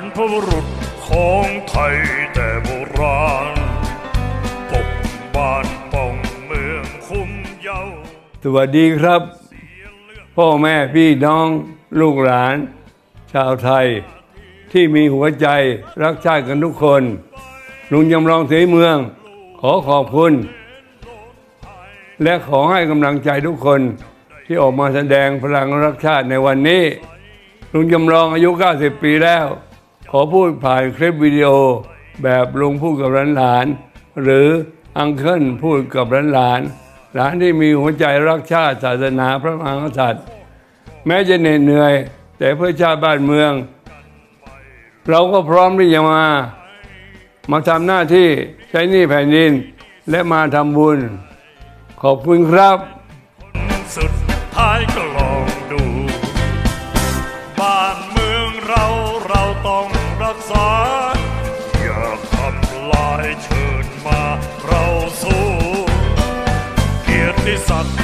รพบุรุษของไทยแต่โบราณปกบ้านป้องเมืองคุ้มเยาสวัสดีครับ พ่อแม่พี่น้องลูกหลาน ชาวไทยที่มีหัวใจรักชาติกันทุกคน ลุงยำลองศรีเมือง ขอขอบคุณ และขอให้กำลังใจทุกคนที่ออกมาแสดงพลังรักชาติในวันนี้ ลุงจำลองอายุ 90 ปีแล้ว ขอพูดผ่านคลิปวิดีโอแบบลุงพูดกับหลานๆหรืออังเคิลพูดกับหลานๆหลานที่มีหัวใจรักชาติศาสนาพระมหากษัตริย์ แม้จะเหน็ดเหนื่อย แต่เพื่อชาติบ้านเมือง เราก็พร้อมที่จะมา มาทำหน้าที่ใช้หนี้แผ่นดิน และมาทำบุญ ขอบคุณครับ สุดท้ายก็ลง เราต้องรักษา อย่าทำลายเชิญมาเราสู้ เกียรติศักดิ์